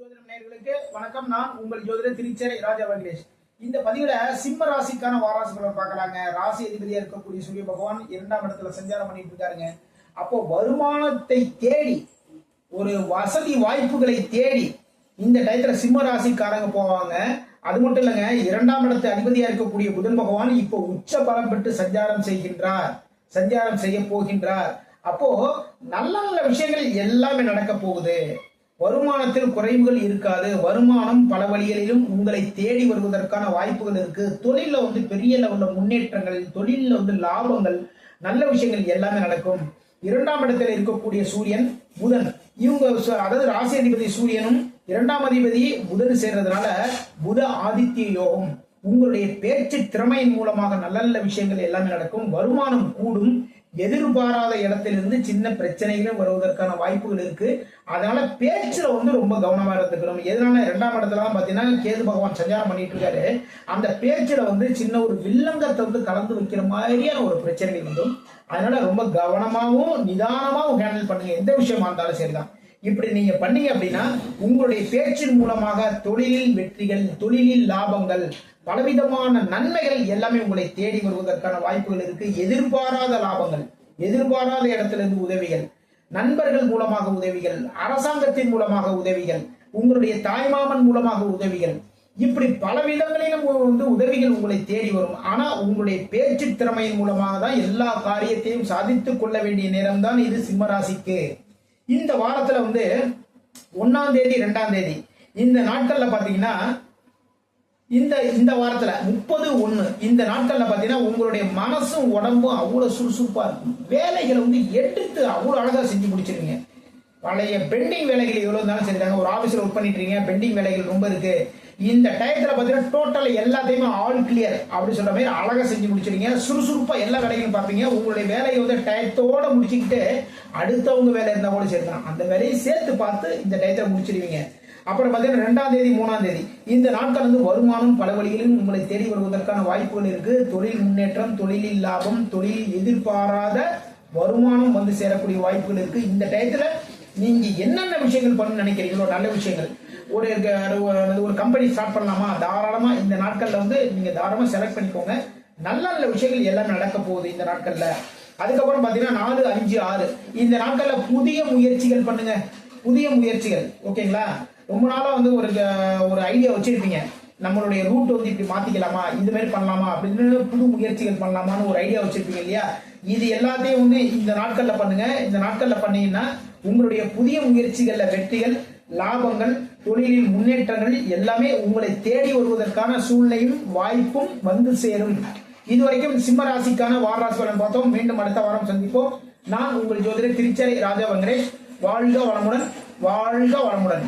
ஜோதிடம் நேர்களுக்கு வணக்கம். நான் உங்கள் ஜோதிடர் திருச்சேரை ராஜா வெங்கடேஷ். இந்த பதிவுல சிம்ம ராசிக்கான வாராசி பலன் பார்க்கலாங்க. ராசி அதிபதியா இருக்கக்கூடிய சூரிய பகவான் இரண்டாம் இடத்துல சஞ்சாரம் பண்ணிட்டு இருக்காருங்க. அப்போ வருமானத்தை தேடி ஒரு வசதி வாய்ப்புகளை தேடி இந்த டயத்துல சிம்ம ராசிக்காரங்க போவாங்க. அது மட்டும் இல்லைங்க இரண்டாம் இடத்து அதிபதியா இருக்கக்கூடிய புதன் பகவான் இப்போ உச்ச பலம் பெற்று சஞ்சாரம் செய்கின்றார். சஞ்சாரம் செய்ய போகின்றார். அப்போ நல்ல நல்ல விஷயங்கள் எல்லாமே நடக்க போகுது. வருமானத்தில் குறைவுகள் இருக்காது. வருமானம் பல வழிகளிலும் உங்களை தேடி வருவதற்கான வாய்ப்புகள் இருக்கு. தொழில வந்து பெரிய லெவலில் முன்னேற்றங்கள் தொழிலில் வந்து லாபங்கள் நல்ல விஷயங்கள் எல்லாமே நடக்கும். இரண்டாம் இடத்தில் இருக்கக்கூடிய சூரியன் புதன். இவங்க சு- அதாவது ராசி அதிபதி சூரியனும் இரண்டாம் அதிபதி புதன் சேர்றதுனால புத ஆதித்ய யோகம். உங்களுடைய பேச்சு திறமையின் மூலமாக நல்ல நல்ல விஷயங்கள் எல்லாமே நடக்கும். வருமானம் கூடும். எதிர்பாராத இடத்திலிருந்து சின்ன பிரச்சனைகளும் வருவதற்கான வாய்ப்புகள் இருக்கு. அதனால பேச்சுல வந்து ரொம்ப கவனமா இருந்துக்கணும். எதனால இரண்டாம் இடத்துல தான் பாத்தீங்கன்னா கேது பகவான் சஞ்சாரம் பண்ணிட்டு இருக்காரு. அந்த பேச்சுல வந்து சின்ன ஒரு வில்லங்கத்தை வந்து கலந்து வைக்கிற மாதிரியான ஒரு பிரச்சனைகள் வந்தும் அதனால ரொம்ப கவனமாகவும் நிதானமாகவும் ஹேண்டில் பண்ணுங்க. எந்த விஷயமா இருந்தாலும் சரிதான். இப்படி நீங்க பண்ணீங்க அப்படின்னா உங்களுடைய பேச்சின் மூலமாக தொழிலில் வெற்றிகள் தொழிலில் லாபங்கள் பலவிதமான நன்மைகள் எல்லாமே உங்களை தேடி வருவதற்கான வாய்ப்புகள் இருக்கு. எதிர்பாராத லாபங்கள் எதிர்பாராத இடத்திலிருந்து உதவிகள் நண்பர்கள் மூலமாக உதவிகள் அரசாங்கத்தின் மூலமாக உதவிகள் உங்களுடைய தாய்மாமன் மூலமாக உதவிகள். இப்படி பல விதங்களிலும் வந்து உதவிகள் உங்களை தேடி வரும். ஆனா உங்களுடைய பேச்சு திறமையின் மூலமாக தான் எல்லா காரியத்தையும் சாதித்துக் கொள்ள வேண்டிய நேரம் தான் இது சிம்மராசிக்கு இந்த வாரத்தில் வந்து ஒன்றாம் தேதி ரெண்டாம் தேதி. இந்த நாட்களில் பார்த்தீங்கன்னா இந்த இந்த வாரத்தில் முப்பது ஒன்று இந்த நாட்களில் பார்த்தீங்கன்னா உங்களுடைய மனசும் உடம்பும் அவ்வளோ சுறுசுறுப்பாக இருக்கும். வேலைகளை வந்து எடுத்து அவ்வளோ அழகாக செஞ்சு முடிச்சிருவீங்க. பழைய பெண்டிங் வேலைகள் எவ்வளோ இருந்தாலும் செஞ்சாங்க ஒரு ஆஃபீஸில் ஒர்க் பண்ணிட்டு இருக்கீங்க. பெண்டிங் வேலைகள் ரொம்ப இருக்குது இந்த டயத்தில் பார்த்தீங்கன்னா டோட்டல் எல்லாத்தையுமே ஆல் கிளியர் அப்படி சொல்ற மாதிரி அழகாக செஞ்சு முடிச்சிருங்க சுறுசுறுப்பாக எல்லா வேலைகளும் பார்ப்பீங்க. உங்களுடைய வேலையை வந்து டயத்தோட முடிச்சுக்கிட்டு அடுத்தவங்க வேலை இருந்தால் கூட சரிதான் அந்த வேலையை சேர்த்து பார்த்து இந்த டயத்தில் முடிச்சிருவீங்க. அப்புறம் பார்த்தீங்கன்னா ரெண்டாம் தேதி மூணாம் தேதி. இந்த நாட்கள் வந்து வருமானம் பல வழிகளில் உங்களை தேடி வருவதற்கான வாய்ப்புகள் இருக்கு. தொழில் முன்னேற்றம் தொழிலில் லாபம் தொழில் எதிர்பாராத வருமானம் வந்து சேரக்கூடிய வாய்ப்புகள் இருக்கு. இந்த டயத்தில் நீங்க என்னென்ன விஷயங்கள் பண்ணணும்னு நினைக்கிறீங்களோ நல்ல விஷயங்கள். ஒரு ஒரு கம்பெனி ஸ்டார்ட் பண்ணலாமா? தாராளமா இந்த நாட்கள்ல வந்து நீங்க தாராளமா செலக்ட் பண்ணிக்கோங்க. நல்ல நல்ல விஷயங்கள் எல்லாமே நடக்க போகுது இந்த நாட்கள்ல. அதுக்கப்புறம் பாத்தீங்கன்னா நாலு அஞ்சு ஆறு. இந்த நாட்கள்ல புதிய முயற்சிகள் பண்ணுங்க. புதிய முயற்சிகள். ஓகேங்களா? ரொம்ப நாளா வந்து ஒரு க- ஒரு ஐடியா வச்சிருப்பீங்க. நம்மளுடைய ரூட் வந்து இப்படி மாத்திக்கலாமா? இது மாதிரி பண்ணலாமா? அப்படின்னு புது முயற்சிகள் பண்ணலாமான்னு ஒரு ஐடியா வச்சிருப்பீங்க இல்லையா? இது எல்லாத்தையும் வந்து இந்த நாட்கள்ல பண்ணுங்க. இந்த நாட்கள்ல பண்ணீங்கன்னா உங்களுடைய புதிய முயற்சிகள்ல வெற்றிகள் லாபங்கள் தொழிலில் முன்னேற்றங்கள் எல்லாமே உங்களை தேடி வருவதற்கான சூழ்நிலையும் வாய்ப்பும் வந்து சேரும். இதுவரைக்கும் சிம்ம ராசிக்கான வாராசி பலன் பார்த்தோம். மீண்டும் அடுத்த வாரம் சந்திப்போம். நான் உங்கள் ஜோதிடர் திருச்சரை ராஜா வெங்கடேஷ். வாழ்க வளமுடன் வாழ்க வளமுடன்.